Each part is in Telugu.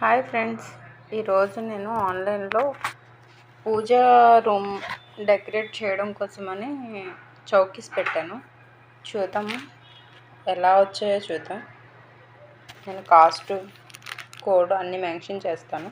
హాయ్ ఫ్రెండ్స్ ఈరోజు నేను ఆన్లైన్లో పూజ రూమ్ డెకరేట్ చేయడం కోసమని చౌకీస్ పెట్టాను. చూద్దాము ఎలా వచ్చాయో చూద్దాం. నేను కాస్ట్ కోడ్ అన్నీ మెన్షన్ చేస్తాను.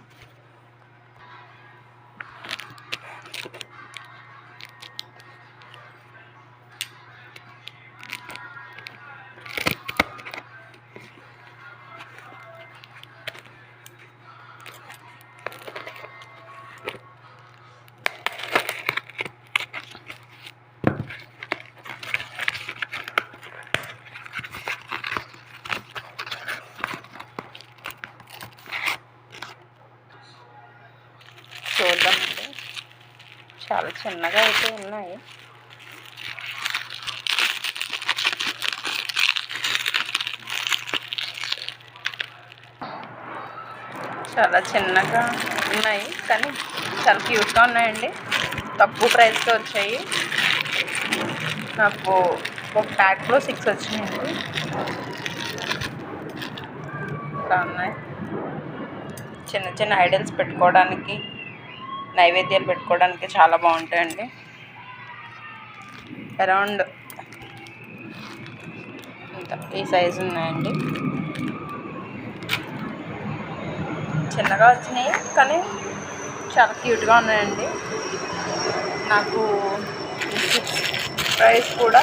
చూద్దామండి చాలా చిన్నగా అయితే ఉన్నాయి. చాలా చిన్నగా ఉన్నాయి కానీ చాలా క్యూట్గా ఉన్నాయండి. తక్కువ ప్రైస్కి వచ్చాయి. నాకు ఒక ప్యాక్లో సిక్స్ వచ్చినాయండి. ఇలా ఉన్నాయి. చిన్న చిన్న ఐడల్స్ పెట్టుకోవడానికి నైవేద్యాలు పెట్టుకోవడానికి చాలా బాగుంటాయండి. అరౌండ్ ఇంత ఈ సైజు ఉన్నాయండి. చిన్నగా వచ్చినాయి కానీ చాలా క్యూట్గా ఉన్నాయండి. నాకు ప్రైస్ కూడా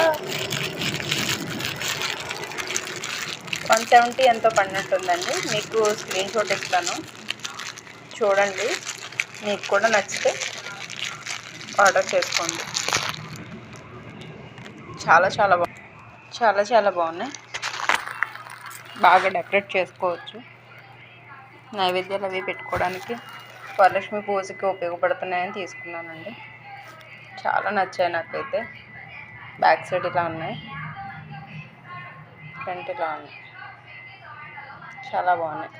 వన్ సెవెంటీ ఎంతో పడినట్టుందండి. మీకు స్క్రీన్ షాట్ ఇస్తాను. చూడండి. మీకు కూడా నచ్చితే ఆర్డర్ చేసుకోండి. చాలా చాలా బాగు చాలా చాలా బాగున్నాయి. బాగా డెకరేట్ చేసుకోవచ్చు. నైవేద్యాలు అవి పెట్టుకోవడానికి వరలక్ష్మి పూజకి ఉపయోగపడుతున్నాయని తీసుకున్నానండి. చాలా నచ్చాయి నాకైతే. బ్యాక్ సైడ్ ఇలా ఉన్నాయి. ఫ్రంట్ ఇలా ఉన్నాయి. చాలా బాగున్నాయి.